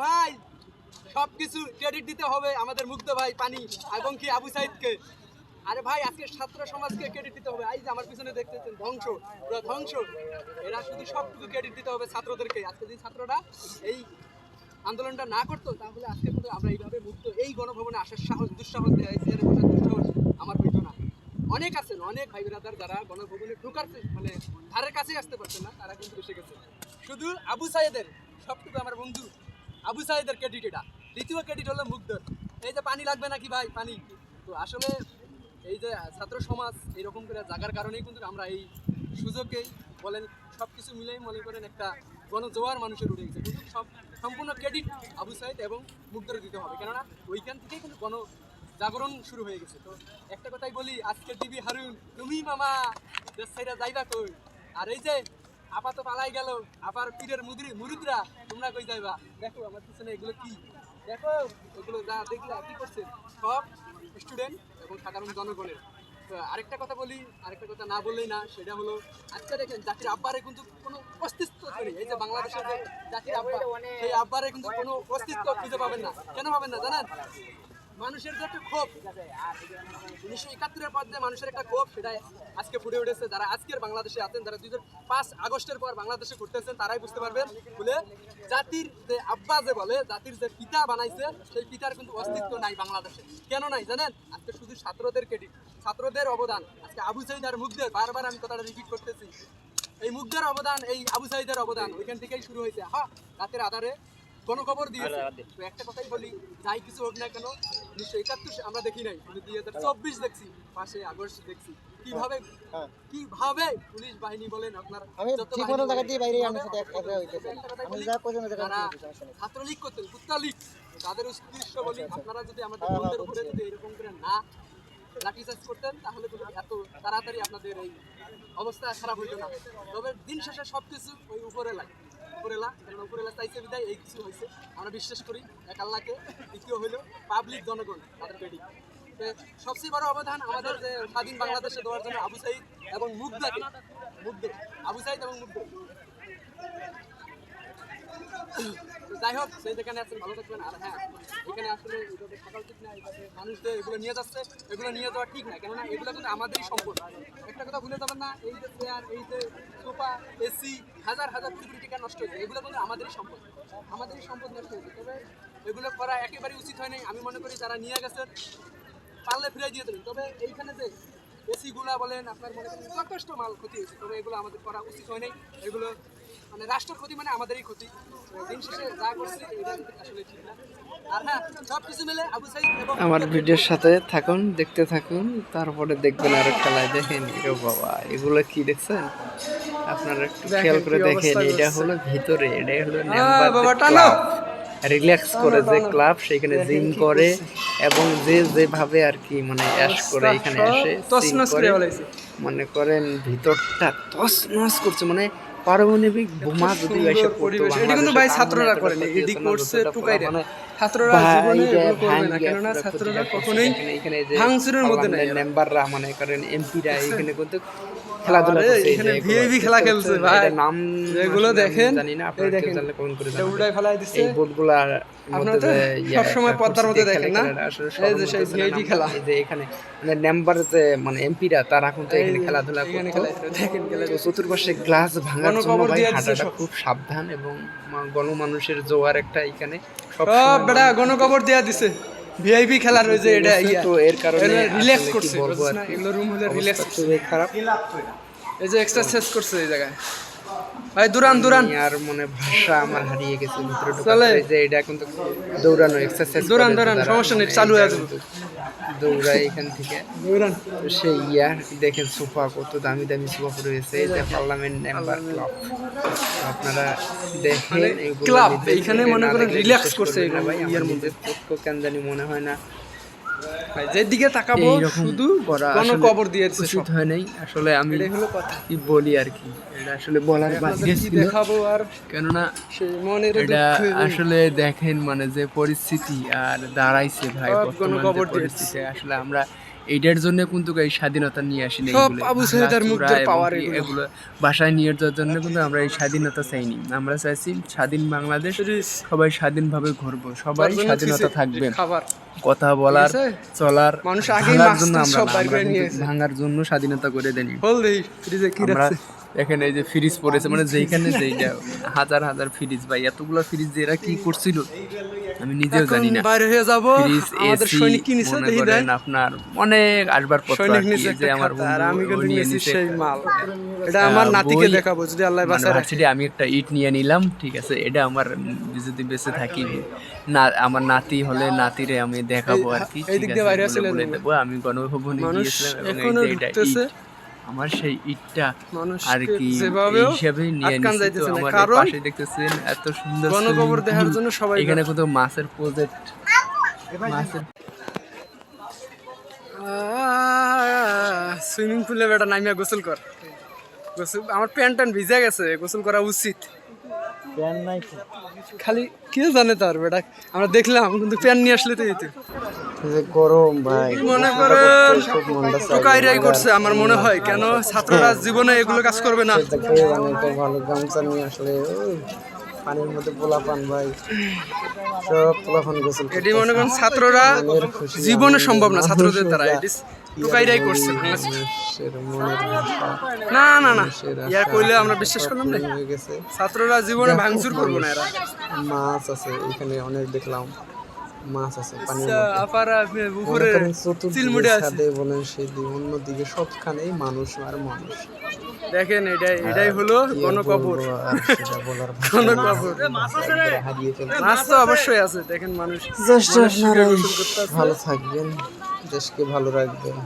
ভাই, সবকিছু ক্রেডিট দিতে হবে আমাদের মুগ্ধ ভাই পানি এবং কি আবু সাইদকে। আরে ভাই, আজকে ছাত্র সমাজকে ক্রেডিট দিতে হবে। এই যে আমার পিছনে দেখতেছেন, ধ্বংস, পুরো ধ্বংস। এরা শুধু সবটুকু ক্রেডিট দিতে হবে ছাত্রদেরকে। আজকে যে ছাত্ররা এই আন্দোলনটা না করতো, তাহলে আজকে কিন্তু আমরা এইভাবে মুক্ত এই গণভবনে আসার সাহস, দুঃসাহস বসার দুঃসাহস আমার হইতো না। অনেক আছেন, অনেক ভাই ব্রাদার যারা গণভবনে ঢুকার মানে ধারের কাছেই আসতে পারছেন না, তারা কিন্তু এসে গেছে। শুধু আবু সাইদের, সবটুকু আমার বন্ধু। আবু সাইদের ক্রেডিট এটা। দ্বিতীয় ক্রেডিট হলো মুগ্ধর। এই যে পানি লাগবে নাকি ভাই? পানি। তো আসলে এই যে ছাত্র সমাজ এইরকম করে জাগার কারণেই কিন্তু আমরা এই সুযোগেই বলেন সব কিছু মিলেই মনে করেন একটা গণজোয়ার মানুষের উঠে গেছে। কিন্তু সব সম্পূর্ণ ক্রেডিট আবু সাইদ এবং মুগ্ধরে দিতে হবে। কেননা ওইখান থেকেই কিন্তু গণ জাগরণ শুরু হয়ে গেছে। তো একটা কথাই বলি, আজকে টিভি হারুন, তুমি মামা যাইবা কই? আর এই যে আপা তো পালাই গেল। আবার পীরের মুদরি মুরুদরা, তোমরা কই যাইবা? দেখো আমার পিছনে এগুলো কি? দেখো, এগুলো যা দেখলা, কি করছে? সব স্টুডেন্ট এবং সাধারণ জনগণের। আরেকটা কথা বলি, আরেকটা কথা না বললেই না, সেটা হলো, আজকে দেখেন জাতির আব্বারে কিন্তু কোনো অস্তিত্ব নেই। এই যে বাংলাদেশের যে জাতির আব্বা, সেই আব্বারে কিন্তু কোনো অস্তিত্ব খুঁজে পাবেন না। কেন পাবেন না, জানেন? মানুষের যে একটা ক্ষোভ উনিশশো একাত্তরের পর যে মানুষের একটা ক্ষোভ সেটা আজকে ফুটে উঠেছে। যারা আজকের বাংলাদেশে আছেন যারা দুই পাঁচ আগস্টের পর বাংলাদেশে ঘুরতেছেন তারাই বুঝতে পারবেন বলে জাতির যে আব্বা যে বলে জাতির যে পিতা বানাইছে সেই পিতার কিন্তু অস্তিত্ব নাই বাংলাদেশে। কেন নাই জানেন? আজকে শুধু ছাত্রদের ক্রেডিট ছাত্রদের অবদান। আজকে আবু সাইদ আর মুগ্ধের বারবার আমি কথাটা রিপিট করতেছি। এই মুগ্ধের অবদান এই আবু সাইদের অবদান ওইখান থেকেই শুরু হয়েছে। হ্যাঁ রাতের আধারে কোনো খবর দিয়েছে একটা কথাই বলি যাই কিছু হোক না কেন উনিশশো একাত্তর আমরা দেখি নাই কিন্তু দুই হাজার চব্বিশ দেখছি পাশে আগস্ট দেখছি। কীভাবে হ্যাঁ। কীভাবে পুলিশ বাহিনী বলেন আপনার আমি ঠিক মতো জায়গা দিয়ে বাইরে আমার সাথে একলা হইতেছে। আমি যা পর্যন্ত জায়গা যারা দিয়ে সমস্যা নেই। ছাত্রলীগ করতেন কুত্তালীগ। তাদের উদ্দেশ্য বলি আপনারা যদি আমাদের হ্যাঁ, হ্যাঁ, বন্ধের উপরে যদি এরকম করে না লাঠিচার্জ করতেন তাহলে এত তাড়াতাড়ি আপনাদের এই অবস্থা খারাপ হইতো না। তবে দিন শেষে সব কিছু ওই উপরে লাগে। উপরেলা কারণ উপরেলা চাইছে বিদায়, এই কিছু হয়েছে। আমরা বিশ্বাস করি, এক আল্লাহকে, দ্বিতীয় হইল পাবলিক জনগণ, তাদের পেডি সবচেয়ে বড় অবদান আমাদের যে স্বাধীন বাংলাদেশে দেওয়ার জন্য আবু সাইদ এবং মুগ্ধাকে মুগ্ধ আবু সাইদ এবং মুগ্ধ যাই হোক, সেই যেখানে আছেন, ভালো থাকবেন। আর হ্যাঁ এখানে আসলে এইভাবে থাকা উচিত না এইভাবে মানুষদের এগুলো নিয়ে যাচ্ছে, এগুলো নিয়ে যাওয়া ঠিক না। কেননা এগুলো কিন্তু আমাদেরই সম্পদ। একটা কথা ভুলে যাবেন না, এই যে চেয়ার এই যে সোফা এসি হাজার হাজার কোটি টাকা নষ্ট হয়েছে। এগুলো কিন্তু আমাদেরই সম্পদ। আমাদেরই সম্পদ নষ্ট হয়েছে। তবে এগুলো করা একেবারেই উচিত হয় নাই আমি মনে করি যারা নিয়ে গেছেন পারলে ফিরে দিয়ে দেবেন। তবে এইখানে যে এসিগুলা বলেন, আপনার মনে করেন যথেষ্ট মাল ক্ষতি হয়েছে। তবে এগুলো আমাদের করা উচিত হয় নাই এগুলো মানে রাষ্ট্রের ক্ষতি মানে আমাদেরই ক্ষতি। দিন শেষে যা করছে এটা আসলে ঠিক না। আর হ্যাঁ সব কিছু মিলে আবু সাইদ এবং আমার ভিডিওর সাথে থাকুন দেখতে থাকুন তারপরে দেখবেন আরও খেলায় দেখেন এরো বাবা এগুলো কি দেখছেন? আপনারা একটু খেয়াল করে দেখেন এটা হলো ভিতরে এটা হলো রিল্যাক্স করে যে ক্লাব সেখানে জিম করে এবং যে যেভাবে আর কি মানে অ্যাশ করে এখানে এসে মনে করেন ভিতরটা তস নস করছে। মানে পারমাণবিক বোমা যদি এসে পড়তো এটা কিন্তু ভাই ছাত্ররা তাহলে করে না এডি করছে টুকাইরা ছাত্ররা জীবনে এগুলো করবে না কেননা ছাত্ররা কখনোই ভাঙচুরের মধ্যে নাই। মেম্বাররা মানে করেন এমপিরা এখানে কিন্তু খেলাধুলা আরে, করছে এই এখানে যে এগুলো VIP খেলা খেলছে, ভাই। নাম এগুলো দেখেন, জানি না আপনারা দেখেন। জানলে কমেন্ট করে জানাবেন। উল্টায় ফেলাই দিচ্ছে এই বোর্ডগুলার আপনারা তো সবসময় পর্দার মধ্যে দেখেন না? এই যে সেই VIP খেলা। এই যে এখানে মানে যে মানে এমপিরা তারা কিন্তু এখানে খেলাধুলা দেখেন চতুর্পাশে গ্লাস ভাঙার জন্য ভাই হাঁটাটা। খুব সাবধান এবং গণমানুষের জোয়ার একটা এখানে সব বেটা গণকবর দেয়া দিছে ভিআইপি খেলা রয়েছে এটা তো এর কারণে রিল্যাক্স করছে? এগুলো রুম হলে রিল্যাক্স করছে। খারাপ। এই যে এক্সারসাইজ করছে এই জায়গায়। ভাই দুরান দুরান। আর মনে ভাষা আমার হারিয়ে গেছে ভিতরে। যে এটা কিন্তু দৌড়ানো এক্সারসাইজ দুরান দুরান সমস্যা নেই, চালু আছে। দৌড়াই এখান থেকে। সেই ইয়া দেখেন সোফা কত দামি দামি সোফা রয়েছে। এটা পার্লামেন্ট মেম্বার ক্লাব আপনারা দেখেন ক্লাব এইখানে চোখে মনে করেন রিল্যাক্স করছে ভাই। ইয়ার। নিজের কেন জানি মনে হয় না যেদিকে তাকাবো শুধু কবর দিয়েছে উচিত হয় নাই। আসলে আমি হলো কথা। কি বলি আর কি? এটা আসলে বলার দেখাবো আর কেননা সেই মনের এটা আসলে দেখেন মানে যে পরিস্থিতি আর দাঁড়াইছে ভাই কোন বর্তমান দিয়েছে। পরিস্থিতি। আসলে আমরা এইটার জন্য কিন্তু এই স্বাধীনতা নিয়ে আসিনি সব আবু সাইদের মুক্ত কি এগুলো। বাসায় নিয়ে যাওয়ার জন্য কিন্তু আমরা এই স্বাধীনতা চাইনি। আমরা চাইছি স্বাধীন বাংলাদেশ সবাই স্বাধীনভাবে ঘুরবো সবাই স্বাধীনতা থাকবে। কথা বলার চলার মানুষ আগে জন্য আমরা। ভাঙার জন্য স্বাধীনতা করে দেনি বল দেই ফ্রিজে কি আমরা এখানে এই যে ফ্রিজ পড়েছে মানে যেইখানে যেইটা হাজার হাজার ফ্রিজ ভাই এতগুলো ফ্রিজ যে এরা কি করছিল আমি নিজেও জানি না। বাইরে হয়ে যাব আমাদের সৈনিক কি নিছে দেখি দেয় আপনার অনেক কি, নিচে যে আমার আমি কিন্তু নিয়েছি সেই মাল। এটা আমার নাতিকে দেখাবো যদি আল্লাহ মানে বাঁচায় রাখে আমি একটা ইট নিয়ে নিলাম ঠিক আছে এটা আমার যদি বেঁচে থাকি। না আমার নাতি হলে নাতিরে আমি দেখাবো আর কি এই ঠিক দিক আছে আমি গণভবনে গিয়েছিলাম এবং এই এটা ইট আমার সেই ইটটা আর কি হিসাবে নিয়ে আটকান নিছি তো যাইতেছে না, আমার পাশে দেখতেছেন এত সুন্দর গণকবর দেখার জন্য সবাই এখানে কত মাছের প্রজেক্ট মাছের সুইমিং পুলে বেটা নামিয়া গোসল কর। গোসল আমার প্যান্ট ট্যান্ট ভিজে গেছে গোসল করা উচিত। খালি কে জানে তার বেটা? আমরা দেখলাম কিন্তু প্যান্ট নিয়ে আসলে তো। গরম ভাই। মনে করেন? টোকাইরাই করছে আমার মনে হয়। কেন? ছাত্ররা জীবনে এগুলো কাজ করবে না। ভালো গামছা নিয়ে আসলে পানির মধ্যে পোলা ভাই। সব পোলা গোসল এটি মনে করেন ছাত্ররা জীবনে সম্ভব না ছাত্রদের দ্বারা। মানুষেরা এটি টোকাইরাই করছে না না না। ইয়া কইলে আমরা বিশ্বাস করলাম না। হয়ে গেছে। ছাত্ররা জীবনে ভাঙচুর করব না এরা। মাছ আছে এখানে অনেক দেখলাম। মাছ আছে পানির আচ্ছা, মধ্যে উপরে চতুর্দিকে ছাদে বলেন সেদিকে অন্যদিকে সবখানেই মানুষ আর মানুষ। দেখেন এটাই এটাই হলো গণকবর গণকবর মাছ তো অবশ্যই আছে দেখেন মানুষ জাস্ট। ভালো থাকবেন। দেশকে ভালো রাখবেন।